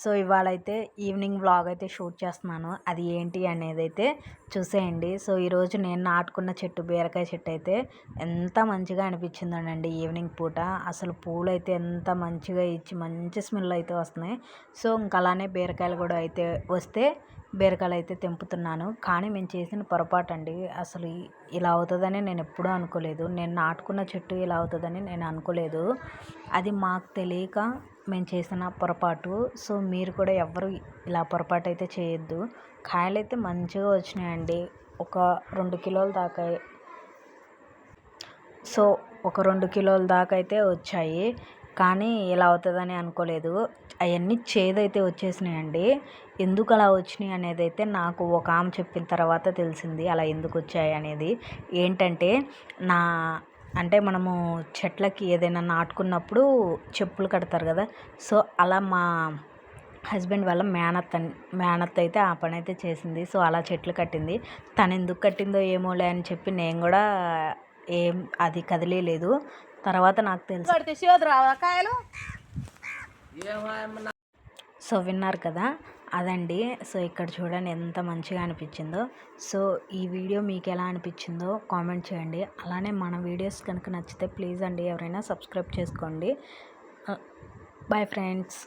So ఇవాళ అయితే evening vlog అయితే షూట్ చేస్తున్నాను. అది ఏంటి అనేది అయితే చూసేయండి. సో ఈరోజు నేను నాటుకున్న చెట్టు బీరకాయ చెట్టు అయితే ఎంత మంచిగా అనిపించిందోనండి ఈవినింగ్ పూట. అసలు పూలు అయితే ఎంత మంచిగా ఇచ్చి మంచి స్మెల్ అయితే వస్తున్నాయి. సో ఇంకా అలానే బీరకాయలు కూడా అయితే వస్తే బీరకాయలు అయితే తెంపుతున్నాను. కానీ మేము చేసిన పొరపాటు అండి. అసలు ఇలా అవుతుందని నేను ఎప్పుడూ అనుకోలేదు. నేను నాటుకున్న చెట్టు ఇలా అవుతుందని నేను అనుకోలేదు. అది మాకు తెలియక మేము చేసిన పొరపాటు. సో మీరు కూడా ఎవ్వరు ఇలా పొరపాటు అయితే చేయొద్దు. కాయలు అయితే మంచిగా వచ్చినాయండి. ఒక రెండు కిలోల దాకా. సో ఒక రెండు కిలోల దాకా అయితే వచ్చాయి. కానీ ఇలా అవుతుందని అనుకోలేదు. అవన్నీ చేదైతే వచ్చేసినాయండి. ఎందుకు అలా వచ్చినాయి అనేది అయితే నాకు ఒక ఆమె చెప్పిన తర్వాత తెలిసింది. అలా ఎందుకు వచ్చాయి అనేది. ఏంటంటే నా అంటే మనము చెట్లకి ఏదైనా నాటుకున్నప్పుడు చెప్పులు కడతారు కదా. సో అలా మా హస్బెండ్ వాళ్ళ మేనత్ మేనత్ అయితే ఆ పని అయితే చేసింది. సో అలా చెట్లు కట్టింది. తను ఎందుకు కట్టిందో ఏమోలే అని చెప్పి నేను కూడా ఏం అది కదిలేదు తర్వాత నాకు తెలుసు. సో విన్నారు కదా. అదండి. సో ఇక్కడ చూడండి ఎంత మంచిగా అనిపించిందో. సో ఈ వీడియో మీకు ఎలా అనిపించిందో కామెంట్ చేయండి. అలానే మన వీడియోస్ కనుక నచ్చితే ప్లీజ్ అండి ఎవరైనా సబ్స్క్రైబ్ చేసుకోండి. Bye friends.